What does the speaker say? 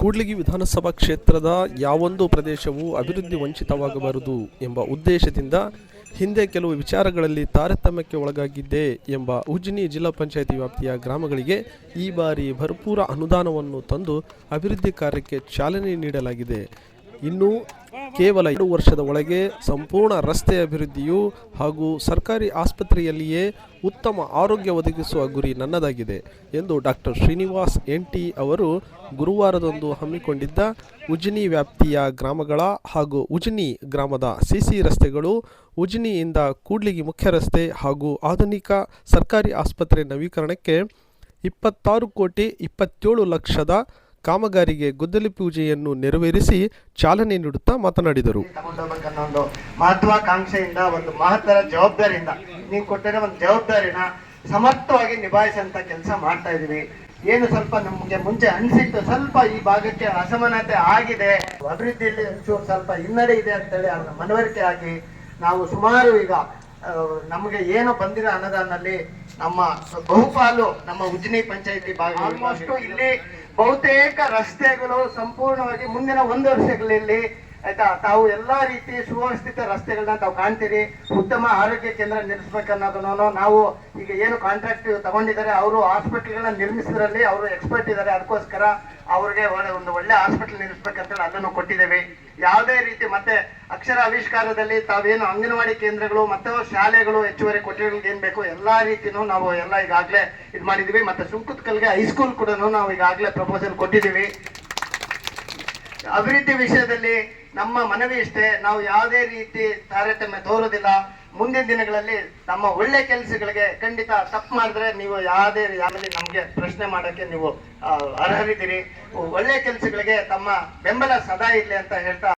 ಕೂಡ್ಲಿಗಿ ವಿಧಾನಸಭಾ ಕ್ಷೇತ್ರದ ಯಾವೊಂದು ಪ್ರದೇಶವು ಅಭಿವೃದ್ಧಿ ವಂಚಿತವಾಗಬಾರದು ಎಂಬ ಉದ್ದೇಶದಿಂದ ಹಿಂದೆ ಕೆಲವು ವಿಚಾರಗಳಲ್ಲಿ ತಾರತಮ್ಯಕ್ಕೆ ಒಳಗಾಗಿದ್ದೆ ಎಂಬ ಉಜ್ನಿ ಜಿಲ್ಲಾ ಪಂಚಾಯಿತಿ ವ್ಯಾಪ್ತಿಯ ಗ್ರಾಮಗಳಿಗೆ ಈ ಬಾರಿ ಭರ್ಪೂರ ಅನುದಾನವನ್ನು ತಂದು ಅಭಿವೃದ್ಧಿ ಕಾರ್ಯಕ್ಕೆ ಚಾಲನೆ ನೀಡಲಾಗಿದೆ. ಇನ್ನು ಕೇವಲ ಎರಡು ವರ್ಷದ ಒಳಗೆ ಸಂಪೂರ್ಣ ರಸ್ತೆ ಅಭಿವೃದ್ಧಿಯು ಹಾಗೂ ಸರ್ಕಾರಿ ಆಸ್ಪತ್ರೆಯಲ್ಲಿಯೇ ಉತ್ತಮ ಆರೋಗ್ಯ ಒದಗಿಸುವ ಗುರಿ ನನ್ನದಾಗಿದೆ ಎಂದು ಡಾಕ್ಟರ್ ಶ್ರೀನಿವಾಸ್ ಎನ್ ಟಿ ಅವರು ಗುರುವಾರದಂದು ಹಮ್ಮಿಕೊಂಡಿದ್ದ ಉಜ್ನಿ ವ್ಯಾಪ್ತಿಯ ಗ್ರಾಮಗಳ ಹಾಗೂ ಉಜ್ನಿ ಗ್ರಾಮದ ಸಿಸಿ ರಸ್ತೆಗಳು ಉಜ್ನಿಯಿಂದ ಕೂಡ್ಲಿಗಿ ಮುಖ್ಯ ರಸ್ತೆ ಹಾಗೂ ಆಧುನಿಕ ಸರ್ಕಾರಿ ಆಸ್ಪತ್ರೆ ನವೀಕರಣಕ್ಕೆ ಇಪ್ಪತ್ತಾರು ಕೋಟಿ ಇಪ್ಪತ್ತೇಳು ಲಕ್ಷದ ಕಾಮಗಾರಿಗೆ ಗುದ್ದಲಿ ಪೂಜೆಯನ್ನು ನೆರವೇರಿಸಿ ಚಾಲನೆ ನೀಡುತ್ತಾ ಮಾತನಾಡಿದರು. ಒಂದು ಮಹತ್ವಾಕಾಂಕ್ಷೆಯಿಂದ ಒಂದು ಮಹತ್ತರ ಜವಾಬ್ದಾರಿಯಿಂದ ನೀವು ಕೊಟ್ಟಿರೋ ಒಂದು ಜವಾಬ್ದಾರಿನ ಸಮರ್ಥವಾಗಿ ನಿಭಾಯಿಸಂತ ಕೆಲಸ ಮಾಡ್ತಾ ಇದೀವಿ. ಏನು ಸ್ವಲ್ಪ ನಮಗೆ ಮುಂಚೆ ಅನಿಸಿತ್ತು ಸ್ವಲ್ಪ ಈ ಭಾಗಕ್ಕೆ ಅಸಮಾನತೆ ಆಗಿದೆ. ಅಭಿವೃದ್ಧಿಯಲ್ಲಿ ಒಂಚೂರು ಸ್ವಲ್ಪ ಹಿನ್ನಡೆ ಇದೆ ಅಂತೇಳಿ ಅದನ್ನ ಮನವರಿಕೆ ಆಗಿ ನಾವು ಸುಮಾರು ಈಗ ನಮಗೆ ಏನು ಬಂದಿರೋ ಅನುದಾನದಲ್ಲಿ ನಮ್ಮ ಬಹುಪಾಲು ನಮ್ಮ ಉಜ್ನಿ ಪಂಚಾಯತಿ ಭಾಗ ಆಲ್ಮೋಸ್ಟ್ ಇಲ್ಲಿ ಬಹುತೇಕ ರಸ್ತೆಗಳು ಸಂಪೂರ್ಣವಾಗಿ ಮುಂದಿನ ಒಂದು ವರ್ಷಗಳಲ್ಲಿ ಆಯ್ತಾ, ತಾವು ಎಲ್ಲಾ ರೀತಿ ಸುವ್ಯವಸ್ಥಿತ ರಸ್ತೆಗಳನ್ನ ತಾವು ಕಾಣ್ತೀರಿ, ಉತ್ತಮ ಆರೋಗ್ಯ ಕೇಂದ್ರ ನಿರ್ಮಿಸ್ಬೇಕನ್ನೋದನ್ನು ನಾವು ಈಗ ಏನು ಕಾಂಟ್ರಾಕ್ಟ್ ತಗೊಂಡಿದ್ದಾರೆ, ಅವರು ಹಾಸ್ಪಿಟಲ್ಗಳನ್ನ ನಿರ್ಮಿಸಿದ್ರಲ್ಲಿ ಅವರು ಎಕ್ಸ್ಪರ್ಟ್ ಇದ್ದಾರೆ, ಅದಕ್ಕೋಸ್ಕರ ಅವ್ರಿಗೆ ಒಂದು ಒಳ್ಳೆ ಹಾಸ್ಪಿಟಲ್ ನಿರ್ಮಿಸ್ಬೇಕಂತೇಳಿ ಅದನ್ನು ಕೊಟ್ಟಿದ್ದೇವೆ. ಯಾವುದೇ ರೀತಿ ಮತ್ತೆ ಅಕ್ಷರ ಆವಿಷ್ಕಾರದಲ್ಲಿ ತಾವೇನು ಅಂಗನವಾಡಿ ಕೇಂದ್ರಗಳು ಮತ್ತು ಶಾಲೆಗಳು ಹೆಚ್ಚುವರಿ ಕೊಠಡಿಗಳಿಗೆ ಏನ್ ಬೇಕು ಎಲ್ಲಾ ರೀತಿನೂ ನಾವು ಎಲ್ಲ ಈಗಾಗಲೇ ಇದು ಮಾಡಿದೀವಿ. ಮತ್ತೆ ಸುಂಕುತ್ಕಲ್ಗೆ ಹೈಸ್ಕೂಲ್ ಕೂಡ ನಾವು ಈಗಾಗಲೇ ಪ್ರಪೋಸಲ್ ಕೊಟ್ಟಿದ್ದೀವಿ ಅಭಿವೃದ್ಧಿ ವಿಷಯದಲ್ಲಿ ನಮ್ಮ ಮನವಿ ಇಷ್ಟೇ. ನಾವು ಯಾವುದೇ ರೀತಿ ತಾರತಮ್ಯ ತೋರೋದಿಲ್ಲ. ಮುಂದಿನ ದಿನಗಳಲ್ಲಿ ನಮ್ಮ ಒಳ್ಳೆ ಕೆಲಸಗಳಿಗೆ ಖಂಡಿತ ತಪ್ಪು ಮಾಡಿದ್ರೆ ನೀವು ಯಾವುದೇ ಯಾರಲ್ಲಿ ನಮಗೆ ಪ್ರಶ್ನೆ ಮಾಡೋಕ್ಕೆ ನೀವು ಅರ್ಹರಿದ್ದೀರಿ. ಒಳ್ಳೆ ಕೆಲಸಗಳಿಗೆ ತಮ್ಮ ಬೆಂಬಲ ಸದಾ ಇರಲಿ ಅಂತ ಹೇಳ್ತಾ